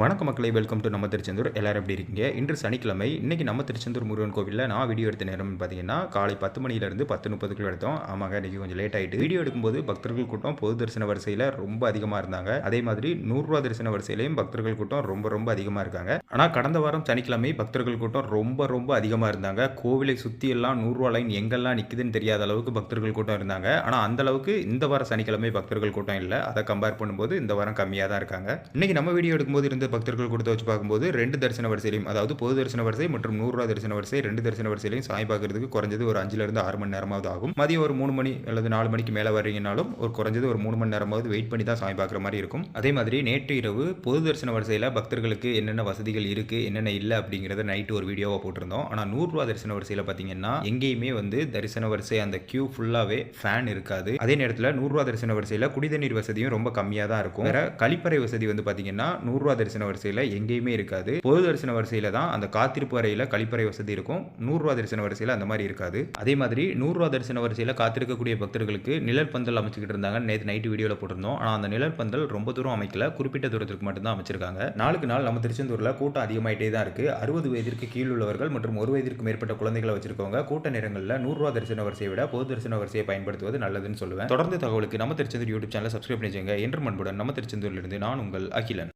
வணக்க மக்களை welcome to நம்ம திருச்செந்தூர். எல்லோரும் எப்படி இருக்கீங்க? இன்று சனிக்கிழமை. இன்றைக்கி நம்ம திருச்செந்தூர் முருகன் கோவிலில் நான் வீடியோ எடுத்த நேரம் பார்த்தீங்கன்னா காலை பத்து மணிலேருந்து பத்து முப்பதுக்குள்ள எடுத்தோம். ஆமாங்க இன்னைக்கு கொஞ்சம் லேட் ஆகிட்டு வீடியோ எடுக்கும்போது பக்தர்கள் கூட்டம் பொது தரிசன வரிசையில் ரொம்ப அதிகமாக இருந்தாங்க. அதே மாதிரி நூறுரூவா தரிசன வரிசையிலையும் பக்தர்கள் கூட்டம் ரொம்ப ரொம்ப அதிகமாக இருக்காங்க. ஆனால் கடந்த வாரம் சனிக்கிழமை பக்தர்கள் கூட்டம் ரொம்ப ரொம்ப அதிகமாக இருந்தாங்க. கோவிலை சுற்றி எல்லாம் நூறுரூவா லைன் எங்கெல்லாம் நிற்குதுன்னு தெரியாத அளவுக்கு பக்தர்கள் கூட்டம் இருந்தாங்க. ஆனால் அந்த அளவுக்கு இந்த வாரம் சனிக்கிழமை பக்தர்கள் கூட்டம் இல்லை. அதை கம்பேர் பண்ணும்போது இந்த வாரம் கம்மியாக தான் இருக்காங்க. இன்றைக்கி நம்ம வீடியோ எடுக்கும்போது இருந்த பக்தர்கள் கொடுத்து வச்சு பார்க்கும்போது ரெண்டு தரிசன வரிசையிலையும் அதாவது பொது தரிசன வரிசை மற்றும் நூறுரூவா தரிசன வரிசை ரெண்டு தரிசன வரிசையிலையும் சாய் பார்க்கறதுக்கு குறைஞ்சது ஒரு அஞ்சுல இருந்து ஆறு மணி நேரமாவது ஆகும். மதியம் ஒரு மூணு மணி அல்லது நாலு மணிக்கு மேலே வர்றீங்கனாலும் ஒரு குறைஞ்சது ஒரு மூணு மணி நேரமாவது வெயிட் பண்ணி தான் சாய் பார்க்குற மாதிரி இருக்கும். அதே மாதிரி நேற்று இரவு பொது தரிசன வரிசையில் பக்தர்களுக்கு என்னென்ன வசதிகள் இருக்குது என்னென்ன இல்லை அப்படிங்கிறத நைட்டு ஒரு வீடியோவாக போட்டிருந்தோம். ஆனால் நூறுரூவா தரிசன வரிசையில் பார்த்தீங்கன்னா எங்கேயுமே வந்து தரிசன வரிசை அந்த கியூ ஃபுல்லாகவே ஃபேன் இருக்காது. அதே நேரத்தில் நூறுரூவா தரிசன வரிசையில் குடிதண்ணீர் வசதியும் ரொம்ப கம்மியாக தான் இருக்கும். வேற கழிப்பறை வசதி வந்து பார்த்தீங்கன்னா நூறுரூவா தரிசன வரிசையில் எங்கேயுமே இருக்காது. பொது தரிசன வரிசையில் தான் அந்த காத்திருப்பு அறையில் கழிப்பறை வசதி இருக்கும். நூறுரூவா தரிசன வரிசையில் அந்த மாதிரி இருக்காது. அதே மாதிரி நூறுரூவா தரிசன வரிசையில் காத்திருக்கக்கூடிய பக்தர்களுக்கு நிழல் பந்தல் அமைச்சுக்கிட்டு இருந்தாங்க. நேற்று நைட்டு வீடியோவில் போட்டிருந்தோம். ஆனால் அந்த நிழல் பந்தல் ரொம்ப தூரம் அமைக்கல. குறிப்பிட்ட தூரத்திற்கு மட்டும்தான் அமைச்சிருக்காங்க. நாளுக்கு நாள் நம்ம திருச்செந்தூரில் கூட்டம் அதிகமாயிட்டே தான் இருக்கு. அறுபது வயதிற்கு கீழ் உள்ளவர்கள் மற்றும் ஒரு வயதிற்கு மேற்பட்ட குழந்தைகளை வச்சிருக்கவங்க கூட்ட நேரங்களில் நூறுரூவா தரிசன வரிசையை விட பொது தரிசன வரிசையை பயன்படுத்துவது நல்லதுன்னு சொல்லுவேன். தொடர்ந்து தகவலுக்கு நம்ம திருச்செந்தூர் யூடியூப் சேனலை சப்ஸ்கிரைப் பண்ணிச்சுங்க என்று மண்புடன் நம்ம திருச்செந்தூரிலிருந்து நான் உங்கள் அகிலன்.